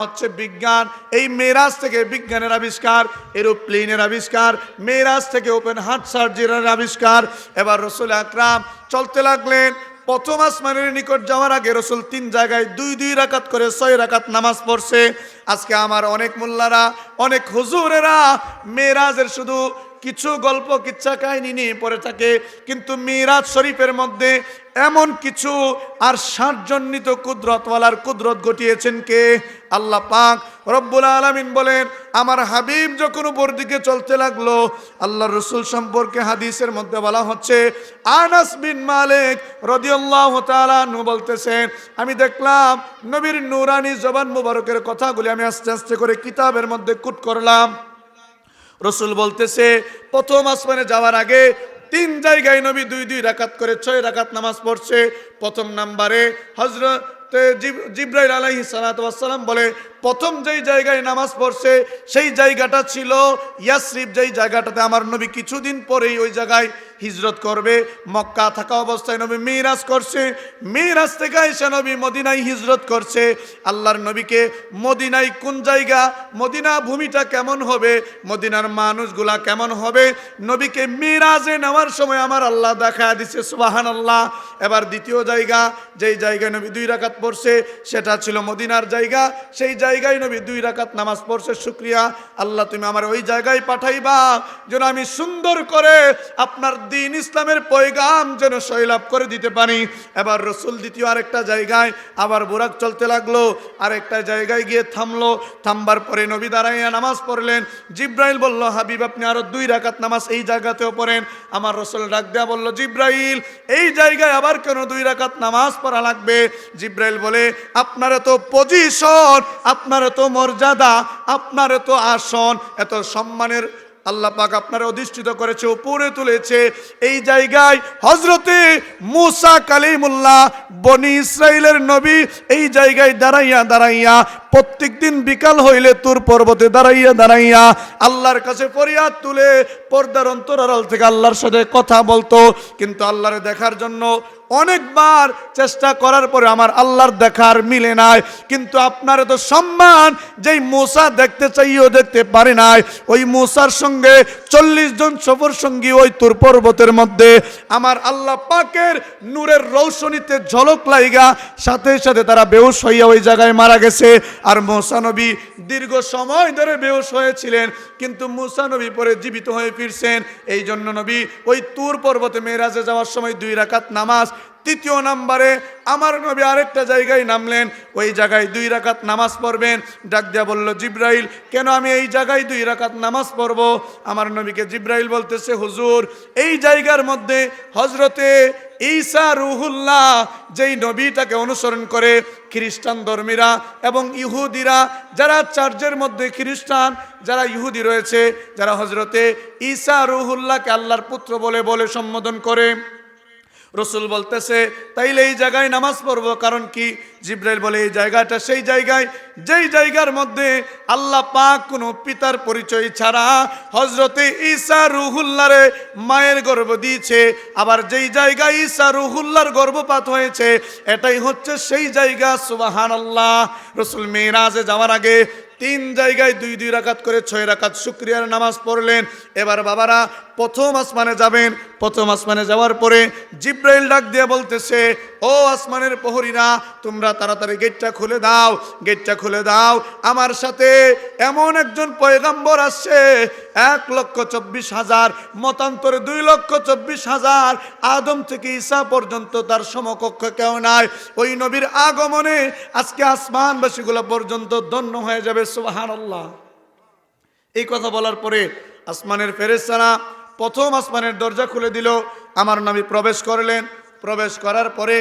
হচ্ছে বিজ্ঞান। এই মেরাজ থেকে বিজ্ঞানের আবিষ্কার, এরোপ্লেনের আবিষ্কার, মেরাজ থেকে ওপেন হার্ট সার্জারির আবিষ্কার। এবার রসুল আকরাম চলতে লাগলেন, প্রথম আসমানের নিকট যাওয়ার আগে রসুল তিন জায়গায় দুই দুই রাকাত করে ছয় রাকাত নামাজ পড়ছে। আজকে আমার অনেক মোল্লারা, অনেক হুজুরেরা মেরাজের শুধু কিছু গল্প, কিচ্ছা কাহিনী নিয়ে পড়ে থাকে। কিন্তু মিরাজ শরীফের মধ্যে এমন কিছু আর ষাটজন্বিত কুদরতওয়ালার কুদরত ঘটিয়েছেন কে? আল্লাহ পাক রব্বুল আলামিন বলেন, আমার হাবিব যখন উপর দিকে চলতে লাগল আল্লাহ রসুল সম্পর্কে হাদিসের মধ্যে বলা হচ্ছে, আনাস বিন মালিক রদিয়াল্লাহু তাআলা নু বলতেছেন, আমি দেখলাম নবীর নুরানি জবান মুবারকের কথাগুলি আমি আস্তে আস্তে করে কিতাবের মধ্যে কুট করলাম। রসুল বলতেছে, প্রথম আসমানে যাওয়ার আগে তিন জায়গায় নবী দুই দুই রাকাত করে ছয় রাকাত নামাজ পড়ছে। প্রথম নাম্বারে হজরত জিব্রাইল আলাইহি সালাম বলে, প্রথম যেই জায়গায় নামাজ পড়ছে, সেই জায়গাটা ছিল ইয়াসরিফ যেই জায়গাটাতে আমার নবী কিছুদিন পরেই ওই জায়গায় হিজরত করবে, মক্কা থাকা অবস্থায় নবী মিরাজ করছে, মিরাজ থেকে এসে নবী মদিনায় হিজরত করছে। আল্লাহর নবীকে মদিনায় কোন জায়গা, মদিনা ভূমিটা কেমন হবে, মদিনার মানুষগুলা কেমন হবে, নবীকে মিরাজে নেওয়ার সময় আমার আল্লাহ দেখা দিছে সুবাহান আল্লাহ এবার দ্বিতীয় জায়গা, যেই জায়গায় নবী দুই রাকাত পড়ছে, সেটা ছিল মদিনার জায়গা। সেই জায়গায় নবী দুই রাকাত নামাজ পড়ছে, শুক্রিয়া। আল্লাহ তুমি আমার ওই জায়গায় পাঠাইবা, যেন আমি সুন্দর করে আপনার দিন ইসলামের পয়গাম যেন সৈলাভ করে দিতে পারি। এবার রসুল দ্বিতীয় আরেকটা জায়গায় আবার বোরাক চলতে লাগল, আরেকটা জায়গায় গিয়ে থামলো। থামবার পরে নবী দাঁড়াইয়া নামাজ পড়লেন। জিব্রাইল বলল, হাবিব, আপনি আরও দুই রাকাত নামাজ এই জায়গাতেও পড়েন। আমার রসুল ডাক দেয়া বলল, জিব্রাইল, এই জায়গায় আবার কেন দুই রাকাত নামাজ পড়া লাগবে? জিব্রাইল বলে, আপনার এত পজিশন আপনার এত মর্যাদা, আপনার এত আসন, এত সম্মানের আল্লাহ পাক আপনারা অধিষ্ঠিত করেছে, উপরে তুলেছে। এই জায়গায় হজরতে মুসা কালিমুল্লাহ, বনি ইসরায়েলের নবী এই জায়গায় দাঁড়াইয়া দাঁড়াইয়া প্রত্যেক দিন বিকাল হইলে তুর পর্বতে দাঁড়াইয়া দাঁড়াইয়া আল্লাহর কাছে ফরিয়াদ তুলে পর্দার অন্তরাল থেকে আল্লাহর সাথে কথা বলতো। কিন্তু আল্লাহরে দেখার জন্য অনেকবার চেষ্টা করার পরে আমার আল্লাহর দেখার মিলে নাই। কিন্তু আপনার তো সম্মান যেই মূসা দেখতে চাইও দেখতে পারে নাই। ওই মূসার সঙ্গে চল্লিশ জন সফর সঙ্গী ওই তুর পর্বতের মধ্যে। আমার আল্লাহ পাকের নূরের রৌশনীতে ঝলক লাইগা, সাথে সাথে তারা বেউস হইয়া ওই জায়গায় মারা গেছে। আর মোসানবী দীর্ঘ সময় ধরে বেউস হয়েছিলেন, কিন্তু মুসানবী পরে জীবিত হয়ে ফিরছেন। এই জন্য নবী ওই তুর পর্বতে মেয়েরাজে যাওয়ার সময় দুই রাকাত নামাজ তৃতীয় নাম্বারে আমার নবী আরেকটা জায়গায় নামলেন, ওই জায়গায় দুই রাকাত নামাজ পড়বেন। ডাক দিয়া বলল, জিব্রাইল, কেন আমি এই জায়গায় দুই রাকাত নামাজ পড়ব? আমার নবীকে জিব্রাইল বলতেছে, হুজুর, এই জায়গার মধ্যে হজরতে ঈসা রুহুল্লাহ, যেই নবীটাকে অনুসরণ করে খ্রিস্টান ধর্মীরা এবং ইহুদিরা, যারা চার্চের মধ্যে খ্রিস্টান, যারা ইহুদি রয়েছে, যারা হজরতে ঈসা রুহুল্লাহকে আল্লাহর পুত্র বলে বলে সম্বোধন করে। রসুল বলতেছে, তাইলে এই জায়গায় নামাজ পড়ব। কারণ কি? জিব্রাইল বলে, এই জায়গাটা সেই জায়গায়, যেই জায়গার মধ্যে আল্লাহ পাক কোনো পিতার পরিচয় ছাড়া হজরতে ঈসা রুহুল্লারে মায়ের গর্ভ দিয়েছে। আবার যেই জায়গায় ঈসা রুহুল্লার গর্ভপাত হয়েছে, এটাই হচ্ছে সেই জায়গা। সুবাহান আল্লাহ রসুল মেয়েরাজে যাওয়ার আগে তিন জায়গায় দুই দুই রাকাত করে ছয় রাকাত শুক্রিয়ার নামাজ পড়লেন। এবার বাবারা প্রথম আসমানে যাবেন। প্রথম আসমানে যাওয়ার পরে জিব্রাইল ডাক দিয়ে বলতেছে ও আসমানের প্রহরীরা, তোমরা তাড়াতাড়ি গেটটা খুলে দাও, গেটটা খুলে দাও। আমার সাথে এমন একজন পয়গাম্বর আসছে, এক লক্ষ চব্বিশ হাজার, মতান্তরে দুই লক্ষ চব্বিশ হাজার। আদম থেকে ঈসা পর্যন্ত তার সমকক্ষ কেউ নাই। ওই নবীর আগমনে আজকে আসমানবাসীগুলো পর্যন্ত ধন্য হয়ে যাবে সুবাহান এই কথা বলার পরে আসমানের ফেরেস্তারা প্রথম আসমানের দরজা খুলে দিল। আমার নবী প্রবেশ করলেন। প্রবেশ করার পরে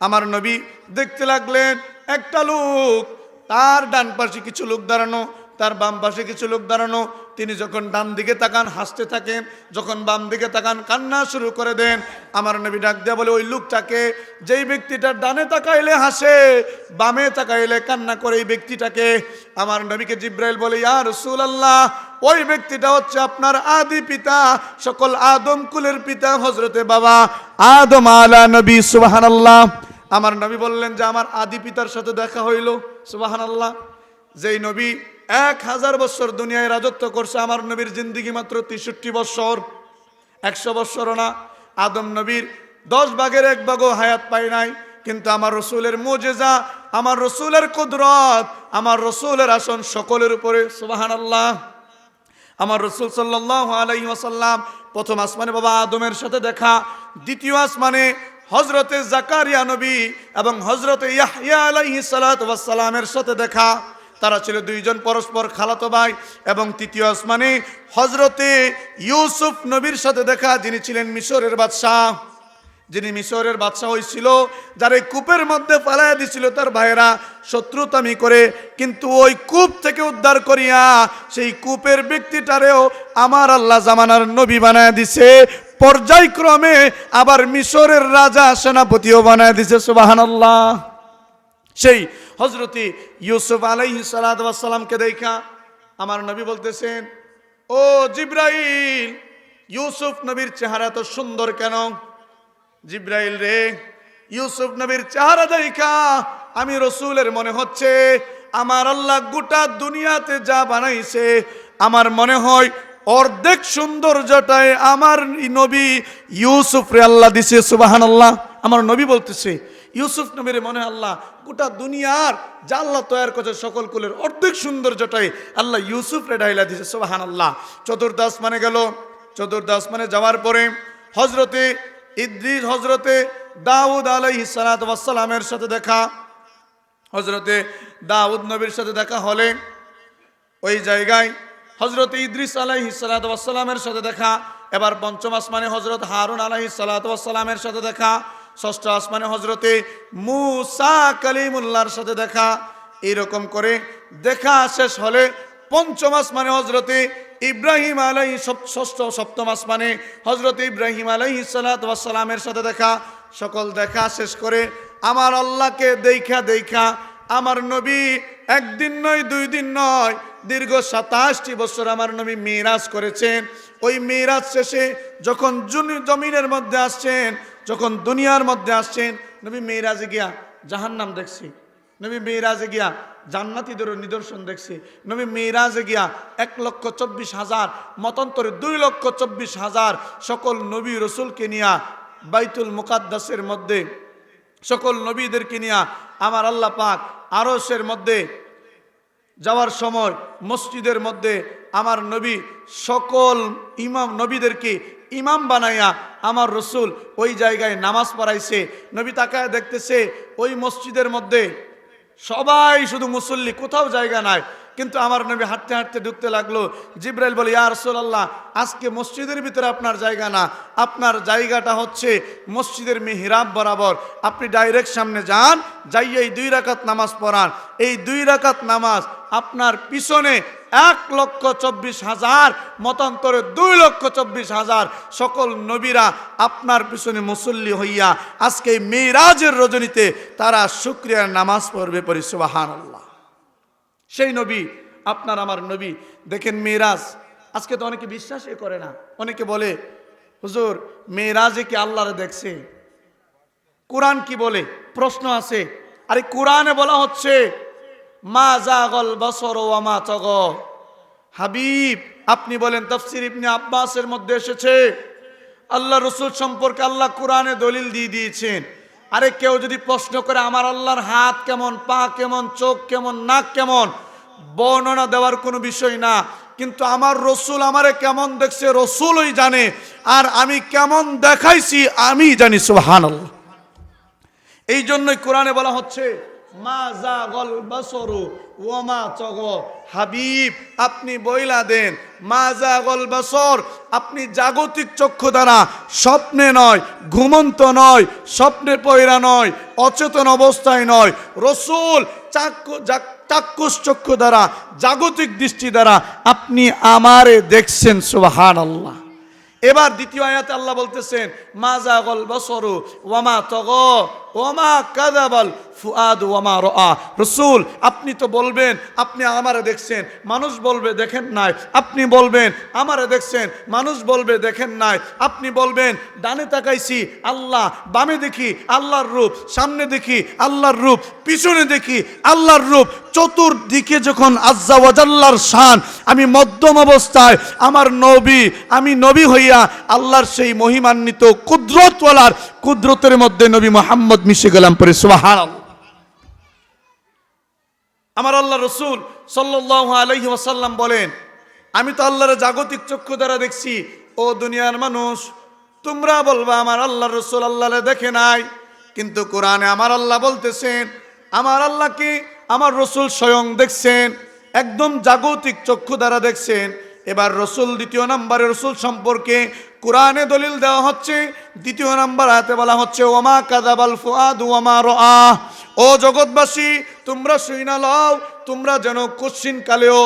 আমার নবী দেখতে লাগলেন একটা লোক, তার ডান পাশে কিছু লোক দাঁড়ানো তার বাম পাশে কিছু লোক দাঁড়ানো, তিনি যখন ডান দিকে তাকান, হাসতে থাকেন, যখন বাম দিকে তাকান, কান্না শুরু করে দেন। আমার নবী ডাক দেয়া বলে, ওই লোকটাকে, যেই ব্যক্তিটার ডানে তাকাইলে হাসে, বামে তাকাইলে কান্না করে এই ব্যক্তিটাকে। আমার নবীকে জিব্রাইল বলে, ইয়া রসুল আল্লাহ ওই ব্যক্তিটা হচ্ছে আপনার আদি পিতা, সকল আদম কুলের পিতা হজরতে বাবা, আদম আলা নবী সুবাহান আল্লাহ আমার নবী বললেন যে, আমার আদি পিতার সাথে দেখা হইল সুবাহান আল্লাহ যেই নবী এক হাজার বছর দুনিয়ায় রাজত্ব করছে আমার নবীর জিন্দিগি মাত্র তেষট্টি বছর। একশো বৎসরও না। আদম নবীর দশ ভাগের এক ভাগও হায়াত পায় নাই। কিন্তু আমার রসুলের মোজেজা, আমার রসুলের কুদরত, আমার রসুলের আসন সকলের উপরে সুবাহান আল্লাহ আমার রসুল সাল্লাহ আলাই ওয়াসাল্লাম প্রথম আসমানে বাবা আদমের সাথে দেখা, দ্বিতীয় আসমানে হজরতে জাকারিয়া নবী এবং হজরতে ইয়াহিয়া আলাইহি সালামের সাথে দেখা। তারা ছিল দুইজন, পরস্পর খালাতো ভাই এবং তৃতীয় আসমানে। হজরতে ইউসুফ নবীর সাথে দেখা, যিনি ছিলেন মিশরের বাদশাহ। যিনি মিশরের বাদশাহ হয়েছিল, যার এই কূপের মধ্যে ফেলাইয়া দিছিল তার ভাইয়েরা শত্রুতামি করে, কিন্তু ওই কূপ থেকে উদ্ধার করিয়া সেই কূপের ব্যক্তিটারেও আমার আল্লাহ জামানার নবী বানায় দিছে। পর্যায়ক্রমে আবার মিশরের রাজা সেনাপতিও বানায় দিছে সুবাহান আল্লাহ সেই হজরতি ইউসুফ আলাইহি সালামকে দেখা, আমার নবী বলতেছেন, ও জিব্রাইল, ইউসুফ নবীর চেহারা তো সুন্দর কেন? জিব্রাইল রে, ইউসুফ নবীর চেহারা দেখা, আমি রসুলের মনে হচ্ছে, আমার আল্লাহ গোটা দুনিয়াতে যা বানাইছে, আমার মনে হয় অর্ধেক সৌন্দর্যটাই আমার নবী ইউসুফ রে আল্লাহ দিছে সুবাহান আল্লাহ আমার নবী বলতেছে ইউসুফ নবীর মনে আল্লাহ, গোটা দুনিয়ার যা আল্লাহ তৈরি করছে সকল কুলের অর্ধেক সৌন্দর্যটাই আল্লাহ ইউসুফ রে ডাইলা দিছে সুবাহান আল্লাহ চতুর্দাস মানে গেল। চতুর্দাস মানে যাওয়ার পরে হজরতে ইদ্রিস হজরতে দাউদ আলাইহি সালামের সাথে দেখা হজরতে দাউদ নবীর সাথে দেখা হলে ওই জায়গায় হজরত ইদ্রিস আলাইহি সালামের সাথে দেখা, এবার পঞ্চম আসমানে হজরত হারুন আলাইহি সালামের সাথে দেখা ষষ্ঠ আসমানে হজরতে মুসা কালিমুল্লার সাথে দেখা এইরকম করে দেখা শেষ হলে পঞ্চম আসমানে হজরতে ইব্রাহিম আলাই ষষ্ঠ সপ্তম আসমানে হজরত ইব্রাহিম আলাইহি সালামের সাথে দেখা, সকল দেখা শেষ করে আমার আল্লাহকে দেখা দেখা আমার নবী একদিন নয়, দুই দিন নয়, দীর্ঘ সাতাশটি বছর আমার নবী মিরাজ করেছেন। ওই মিরাজ শেষে যখন জুনি- জমিনের মধ্যে আসছেন যখন দুনিয়ার মধ্যে আসছেন, নবী মিরাজে গিয়া জাহান্নাম দেখছি। নবী মেয়েরাজে গিয়া জান্নাতিদেরও নিদর্শন দেখছি। নবী মেয়েরাজে গিয়া এক লক্ষ চব্বিশ হাজার, মতান্তরে দুই লক্ষ চব্বিশ হাজার সকল নবী রসুলকে নিয়া বাইতুল মুকাদ্দাসের মধ্যে, সকল নবীদেরকে নিয়া আমার আল্লাহ পাক আরসের মধ্যে যাওয়ার সময় মসজিদের মধ্যে আমার নবী সকল ইমাম নবীদেরকে ইমাম বানাইয়া আমার রসুল ওই জায়গায় নামাজ পড়াইছে। নবী তাকায় দেখতেছে, ওই মসজিদের মধ্যে সবাই শুধু মুসল্লি, কোথাও জায়গা নাই। কিন্তু আমার নবী হাঁটতে হাঁটতে ঢুকতে লাগল। জিব্রাইল বলে, ইয়া রসুল্লাহ আজকে মসজিদের ভিতরে আপনার জায়গা না। আপনার জায়গাটা হচ্ছে মসজিদের মেহরাব বরাবর। আপনি ডাইরেক্ট সামনে যান, যাইয়ে এই দুই রাকাত নামাজ পড়ান। এই দুই রাকাত নামাজ আপনার পিছনে এক লক্ষ চব্বিশ হাজার, মতান্তরে দুই লক্ষ চব্বিশ হাজার সকল নবীরা আপনার পিছনে মুসল্লি হইয়া আজকে মেয়েরাজের রজনীতে তারা শুক্রিয়ার নামাজ পড়বে পরিসুবাহান আল্লাহ সেই নবী, আপনার আমার নবী। দেখেন মেয়েরাজ, আজকে তো অনেকে বিশ্বাসই করে না। অনেকে বলে, হুজুর, মেয়েরাজে কি আল্লাহরে দেখছে? কোরআন কি বলে? প্রশ্ন আছে। আরে কোরআনে বলা হচ্ছে, মা জাগল বসর ওয়ামা তগ। হাবিব, আপনি বলেন, তফসির ইবনে আব্বাসের মধ্যে এসেছে। আল্লাহ রসুল সম্পর্কে আল্লাহ কোরআনে দলিল দিয়ে দিয়েছেন। আরে কেউ যদি প্রশ্ন করে, আমার আল্লাহর হাত কেমন, পা কেমন, চোখ কেমন, নাক কেমন? বর্ণনা দেওয়ার কোনো বিষয় না। কিন্তু আমার রসুল আমারে কেমন দেখছে, রসুলই জানে। আর আমি কেমন দেখাইছি আমি জানি সুহান এই জন্যই কোরআনে বলা হচ্ছে, মা জাগল বাসরু ওমা চগ হাবিব, আপনি বইলা দেন, মা জাগল বাসর, আপনি জাগতিক চক্ষু দ্বারা স্বপ্নে নয়, ঘুমন্ত নয়, স্বপ্নে পয়রা নয়, অচেতন অবস্থায় নয়। রসুল চাক্ষু চাক্ষুষ চক্ষু দ্বারা, জাগতিক দৃষ্টি দ্বারা আপনি আমারে দেখছেন সুবাহান আল্লাহ এবার দ্বিতীয় আয়াতে আল্লাহ বলতেছেন, মা জাগল বসরু ওয়ামা তগ। ওমা কাদাবাল ফুয়াদ ওমা রসুল, আপনি তো বলবেন, আপনি আমারে দেখছেন, মানুষ বলবে দেখেন নাই, আপনি বলবেন, আমারে দেখছেন, মানুষ বলবে দেখেন নাই, আপনি বলবেন, ডানে তাকাইছি, আল্লাহ, বামে দেখি, আল্লাহর রূপ, সামনে দেখি, আল্লাহর রূপ, পিছনে দেখি, আল্লাহর রূপ, চতুর্দিকে যখন আজ্জা ওয়াজাল্লার শান, আমি মধ্যম অবস্থায়, আমার নবী, আমি নবী হইয়া, আল্লাহর সেই মহিমান্বিত কুদরতওয়ালার কুদরতের মধ্যে নবী মোহাম্মদ মিশে গেলাম পরে সুবহানাল্লাহ। আমার আল্লাহ রসুল সাল্লাহ আলহি বলেন, আমি তো আল্লাহর জাগতিক চক্ষু দ্বারা দেখছি। ও দুনিয়ার মানুষ, তোমরা বলবা, আমার আল্লাহ রসুল আল্লাহরে দেখে নাই। কিন্তু কোরআনে আমার আল্লাহ বলতেছেন, আমার আল্লাহকে আমার রসুল স্বয়ং দেখছেন, একদম জাগতিক চক্ষু দ্বারা দেখছেন। এবার রসুল দ্বিতীয় নম্বরে রসুল সম্পর্কে কোরআনে দলিল দেওয়া হচ্ছে। দ্বিতীয় নম্বর হাতে বলা হচ্ছে ওমা কাদাবাল ফুয়াদ ওমা আহ ও জগৎবাসী, তোমরা শুই না লও, তোমরা যেন কোশ্চিন কালেও